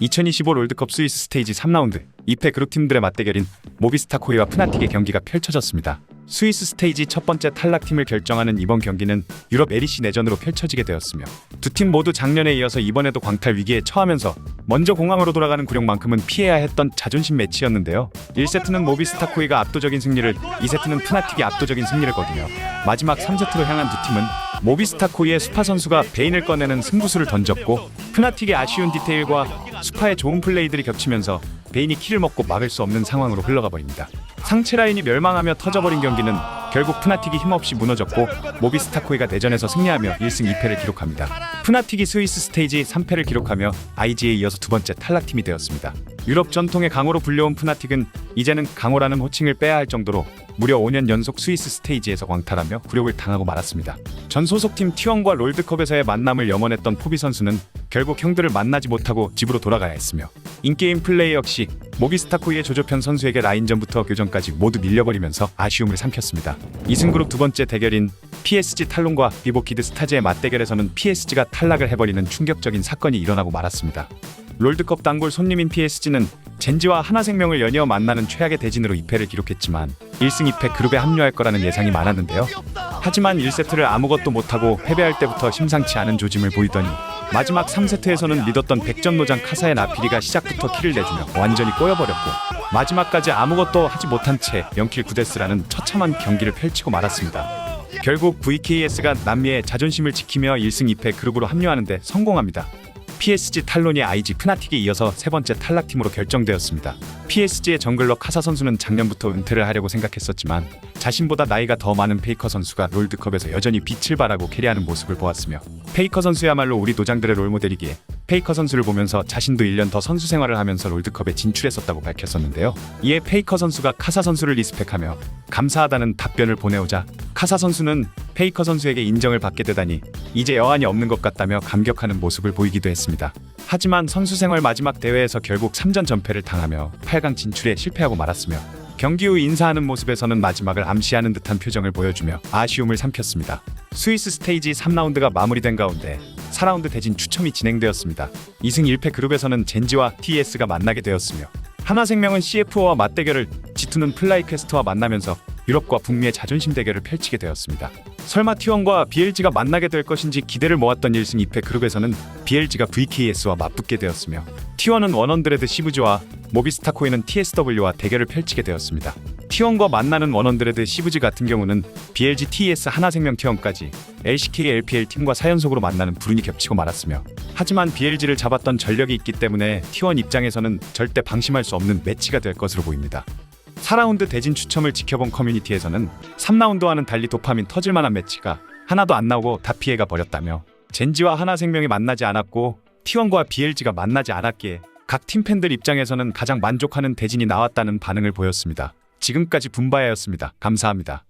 2025 롤드컵 스위스 스테이지 3라운드 2패 그룹 팀들의 맞대결인 모비스타 코리와 프나틱의 경기가 펼쳐졌습니다. 스위스 스테이지 첫 번째 탈락팀을 결정하는 이번 경기는 유럽 에리시 내전으로 펼쳐지게 되었으며 두 팀 모두 작년에 이어서 이번에도 광탈 위기에 처하면서 먼저 공항으로 돌아가는 굴욕만큼은 피해야 했던 자존심 매치였는데요. 1세트는 모비스타 코이가 압도적인 승리를 2세트는 프나틱이 압도적인 승리를 거두며 마지막 3세트로 향한 두 팀은 모비스타 코이의 수파 선수가 베인을 꺼내는 승부수를 던졌고 프나틱의 아쉬운 디테일과 수파의 좋은 플레이들이 겹치면서 베인이 키를 먹고 막을 수 없는 상황으로 흘러가 버립니다. 상체 라인이 멸망하며 터져버린 경기는 결국 프나틱이 힘없이 무너졌고 모비스타 코이가 내전에서 승리하며 1승 2패를 기록합니다. 프나틱이 스위스 스테이지 3패를 기록하며 IG에 이어서 두 번째 탈락팀이 되었습니다. 유럽 전통의 강호로 불려온 프나틱은 이제는 강호라는 호칭을 빼야 할 정도로 무려 5년 연속 스위스 스테이지에서 광탈하며 굴욕을 당하고 말았습니다. 전 소속팀 T1과 롤드컵에서의 만남을 염원했던 포비 선수는 결국 형들을 만나지 못하고 집으로 돌아가야 했으며 인게임 플레이 역시 모비스타 코이의 조조편 선수에게 라인전부터 교전까지 모두 밀려버리면서 아쉬움을 삼켰습니다. 이승그룹 두 번째 대결인 PSG 탈론과 비보키드 스타즈의 맞대결에서는 PSG가 탈락을 해버리는 충격적인 사건이 일어나고 말았습니다. 롤드컵 단골 손님인 PSG는 젠지와 하나생명을 연이어 만나는 최악의 대진으로 2패를 기록했지만 1승 2패 그룹에 합류할 거라는 예상이 많았는데요. 하지만 1세트를 아무것도 못하고 패배할 때부터 심상치 않은 조짐을 보이더니 마지막 3세트에서는 믿었던 백전노장 카사의 나피리가 시작부터 키를 내주며 완전히 꼬여버렸고 마지막까지 아무것도 하지 못한 채 0킬 9데스라는 처참한 경기를 펼치고 말았습니다. 결국 VKS가 남미의 자존심을 지키며 1승 2패 그룹으로 합류하는데 성공합니다. PSG 탈론이 IG 프나틱에 이어서 세 번째 탈락팀으로 결정되었습니다. PSG의 정글러 카사 선수는 작년부터 은퇴를 하려고 생각했었지만 자신보다 나이가 더 많은 페이커 선수가 롤드컵에서 여전히 빛을 발하고 캐리하는 모습을 보았으며 페이커 선수야말로 우리 노장들의 롤모델이기에 페이커 선수를 보면서 자신도 1년 더 선수 생활을 하면서 롤드컵에 진출했었다고 밝혔었는데요. 이에 페이커 선수가 카사 선수를 리스펙하며 감사하다는 답변을 보내오자 카사 선수는 페이커 선수에게 인정을 받게 되다니 이제 여한이 없는 것 같다며 감격하는 모습을 보이기도 했습니다. 하지만 선수 생활 마지막 대회에서 결국 3전 전패를 당하며 8강 진출에 실패하고 말았으며 경기 후 인사하는 모습에서는 마지막을 암시하는 듯한 표정을 보여주며 아쉬움을 삼켰습니다. 스위스 스테이지 3라운드가 마무리된 가운데 4라운드 대진 추첨이 진행되었습니다. 2승 1패 그룹에서는 젠지와 TS가 만나게 되었으며 하나생명은 CFO와 맞대결을 G2는 플라이 퀘스트와 만나면서 유럽과 북미의 자존심 대결을 펼치게 되었습니다. 설마 T1과 BLG가 만나게 될 것인지 기대를 모았던 1승 2패 그룹에서는 BLG가 VKS와 맞붙게 되었으며 T1은 원언드레드 시브즈와 모비스타 코이는 TSW와 대결을 펼치게 되었습니다. T1과 만나는 원언드레드 시브즈 같은 경우는 BLG TS 하나생명 T1까지 LCK LPL 팀과 4연속으로 만나는 불운이 겹치고 말았으며 하지만 BLG를 잡았던 전력이 있기 때문에 T1 입장에서는 절대 방심할 수 없는 매치가 될 것으로 보입니다. 4라운드 대진 추첨을 지켜본 커뮤니티에서는 3라운드와는 달리 도파민 터질 만한 매치가 하나도 안 나오고 다 피해가 버렸다며 젠지와 하나생명이 만나지 않았고 T1과 BLG가 만나지 않았기에 각 팀 팬들 입장에서는 가장 만족하는 대진이 나왔다는 반응을 보였습니다. 지금까지 분바야였습니다. 감사합니다.